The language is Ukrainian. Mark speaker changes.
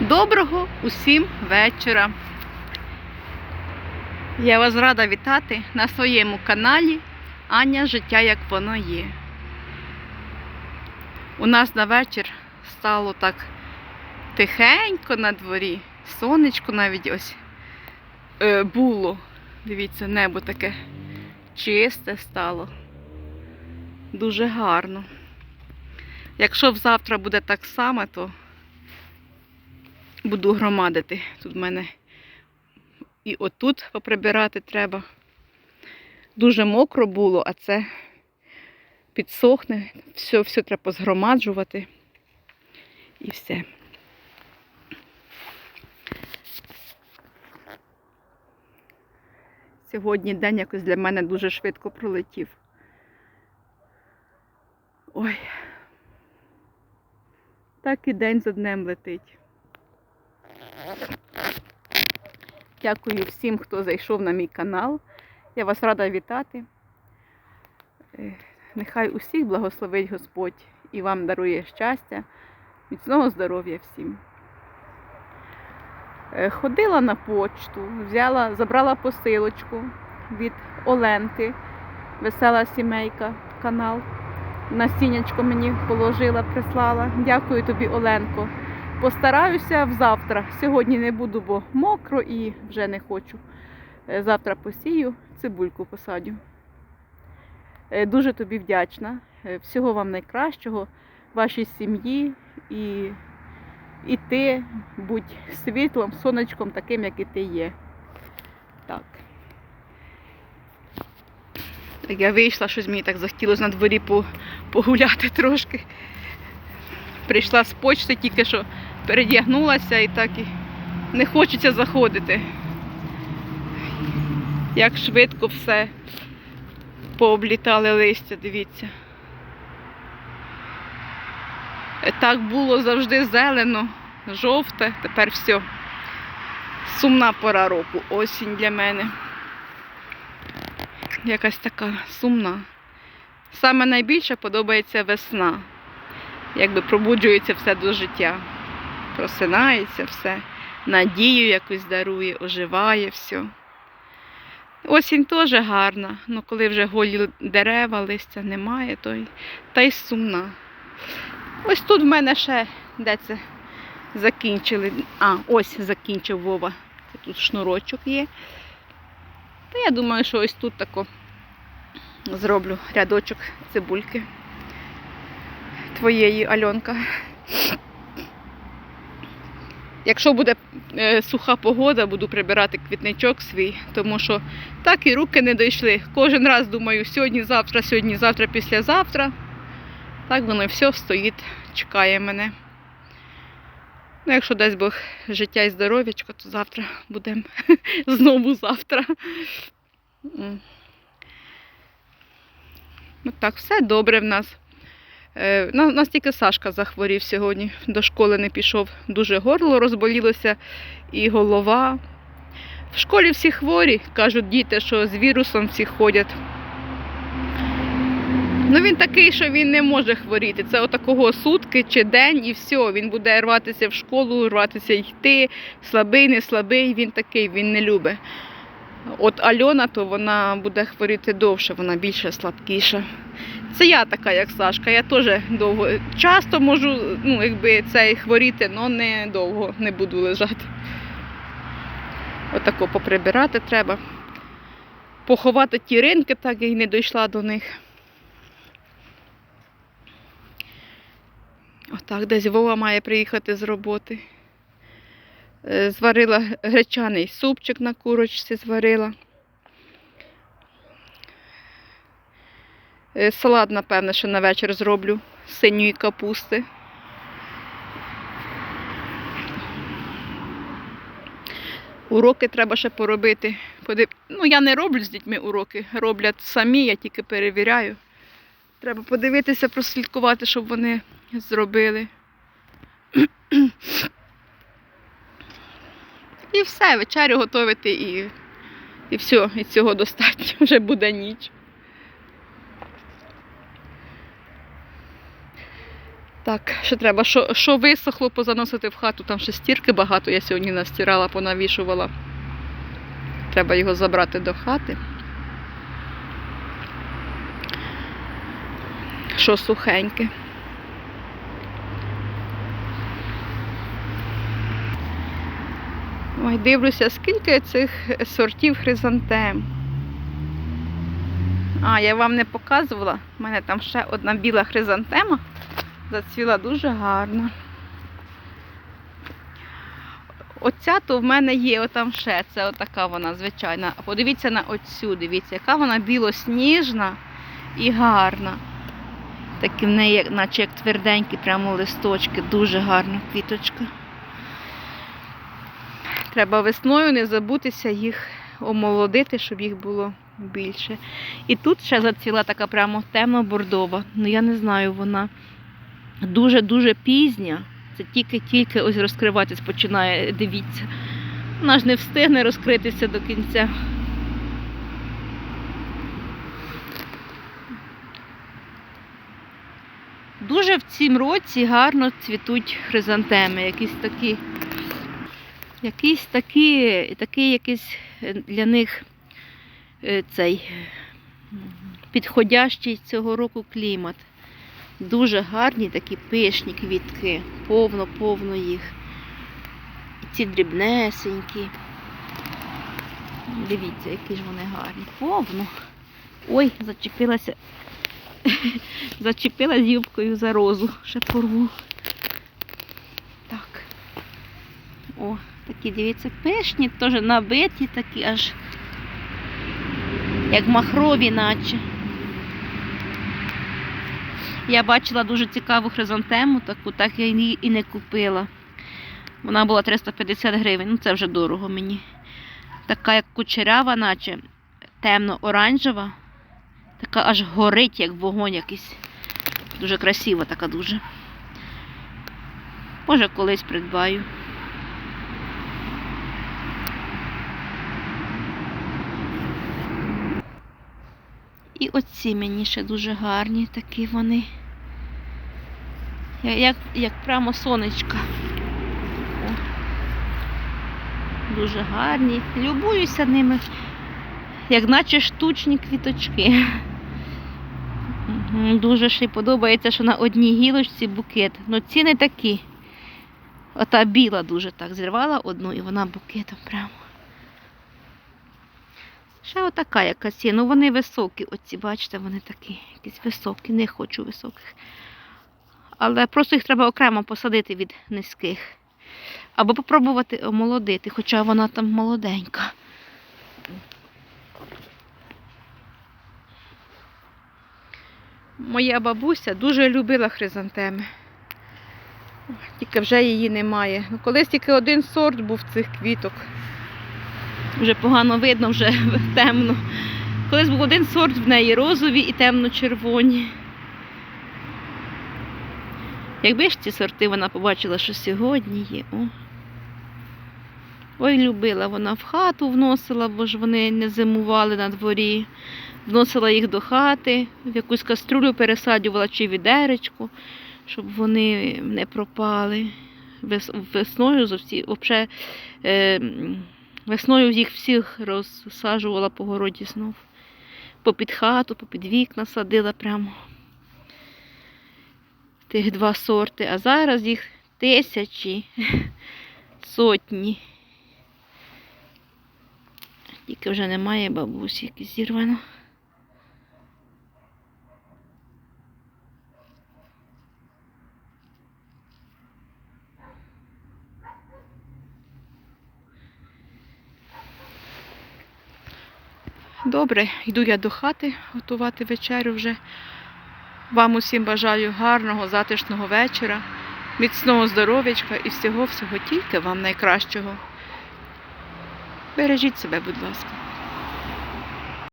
Speaker 1: Доброго усім вечора. Я вас рада вітати на своєму каналі Аня Життя як воно є. У нас на вечір стало так тихенько на дворі, сонечко навіть ось е, було. Дивіться, небо таке чисте стало. Дуже гарно. Якщо завтра буде так само, то буду громадити. Тут в мене і отут поприбирати треба. Дуже мокро було, а це підсохне, все, все треба позгромаджувати. І все. Сьогодні день якось для мене дуже швидко пролетів. Ой. Так і день за днем летить. Дякую всім, хто зайшов на мій канал. Я вас рада вітати. Е, Нехай усіх благословить Господь і вам дарує щастя, міцного здоров'я всім. Е, Ходила на почту, взяла, забрала посилочку від Оленки, весела сімейка канал. Насіннячко мені положила, прислала. Дякую тобі, Оленко. Постараюся завтра. Сьогодні не буду, бо мокро і вже не хочу. Е, Завтра посію, цибульку посадю. Е, Дуже тобі вдячна. Е, Всього вам найкращого, вашій сім'ї і, і ти будь світлом, сонечком, таким, як і ти є. Так я вийшла, щось мені так захотілося на дворі погуляти трошки. Прийшла з почти, тільки що передягнулася і так і не хочеться заходити. Як швидко все пооблітали листя, дивіться. Е, Так було завжди зелено, жовте, тепер все. Сумна пора року, осінь для мене. Якась така сумна. Саме найбільше подобається весна. Якби пробуджується все до життя. Просинається все, надію якусь дарує, оживає все. Осінь теж гарна, але коли вже голі дерева, листя немає, то й та й сумна. Ось тут в мене ще де це закінчили. А, ось закінчив Вова. Це тут шнурочок є. Та я думаю, що ось тут тако зроблю рядочок цибульки твоєї Альонка. Якщо буде е, суха погода, буду прибирати квітничок свій, тому що так і руки не дійшли. Кожен раз думаю, сьогодні, завтра, сьогодні, завтра, післязавтра. Так воно все стоїть, чекає мене. Ну, якщо дасть Бог життя і здоров'ячко, то завтра будемо знову завтра. Ну так, все добре в нас. Е, на- Нас тільки Сашка захворів сьогодні, до школи не пішов. Дуже горло розболілося і голова. В школі всі хворі, кажуть діти, що з вірусом всі ходять. Ну він такий, що він не може хворіти. Це отакого сутки чи день і все. Він буде рватися в школу, рватися йти. Слабий, не слабий, він такий, він не любить. От Альона, то вона буде хворіти довше, вона більше слабкіша. Це я така, як Сашка. Я теж довго часто можу, ну, якби цей хворіти, але не довго не буду лежати. Отако поприбирати треба. Поховати ті ринки, так й не дійшла до них. Отак, десь Вова має приїхати з роботи. Е, Зварила гречаний супчик на курочці, зварила. Салат, напевно, що на вечір зроблю синьої капусти. Уроки треба ще поробити. Ну, я не роблю з дітьми уроки, роблять самі, я тільки перевіряю. Треба подивитися, прослідкувати, щоб вони зробили. І все, вечерю готувати і, і все, і цього достатньо, вже буде ніч. Так, ще треба, що, що висохло, позаносити в хату, там ще стірки багато, я сьогодні настирала, понавішувала. Треба його забрати до хати. Що сухеньке. Ой, дивлюся, скільки цих сортів хризантем. А, я вам не показувала. У мене там ще одна біла хризантема. Зацвіла дуже гарно. Оця то в мене є, отам ще, це отака вона звичайна. Подивіться на оцю, дивіться, яка вона білосніжна і гарна. Такі в неї, наче як тверденькі, прямо листочки, дуже гарна квіточка. Треба весною не забутися їх омолодити, щоб їх було більше. І тут ще зацвіла така прямо темно-бордова. Ну я не знаю, вона дуже-дуже пізня. Це тільки-тільки ось розкриватись починає, дивіться. Вона ж не встигне розкритися до кінця. Дуже в цім році гарно цвітуть хризантеми, якісь такі, якісь такі, такий якийсь е, для них е, цей підходящий цього року клімат. Дуже гарні такі пишні квітки, повно-повно їх. І ці дрібнесенькі. Дивіться, які ж вони гарні. Повно. Ой, зачепилася. Зачепилась юбкою за розу. Ще порву. Так. О, такі, дивіться, пишні, теж набиті такі аж як махрові наче. Я бачила дуже цікаву хризантему, таку, так я її і не купила. Вона була 350 гривень, ну це вже дорого мені. Така як кучерява, наче темно-оранжева, така аж горить, як вогонь якийсь. Дуже красива така дуже. Може, колись придбаю. І оці мені ще дуже гарні такі вони. Як, як прямо сонечка. О. Дуже гарні. Любуюся ними, як наче штучні квіточки. Дуже ще й подобається, що на одній гілочці букет. Ну не такі. Ота біла дуже так зірвала одну і вона букетом прямо. Ще отака якась є. Ну вони високі, оці, бачите, вони такі, якісь високі, не хочу високих. Але просто їх треба окремо посадити від низьких. Або попробувати омолодити, хоча вона там молоденька. Моя бабуся дуже любила хризантеми. Тільки вже її немає. Ну, колись тільки один сорт був цих квіток. Вже погано видно, вже темно. Колись був один сорт в неї розові і темно-червоні. Якби ж ці сорти вона побачила, що сьогодні є. О. Ой, любила вона в хату вносила, бо ж вони не зимували на дворі. Вносила їх до хати, в якусь каструлю пересаджувала чи відеречку, щоб вони не пропали. Весною зовсі, взагалі, весною їх всіх розсаджувала по городі знов. Попід хату, попід вікна садила прямо тих два сорти, а зараз їх тисячі, сотні. Тільки вже немає бабусі, які зірвано. Добре, йду я до хати готувати вечерю вже. Вам усім бажаю гарного, затишного вечора, міцного здоров'ячка і всього-всього тільки вам найкращого. Бережіть себе, будь ласка.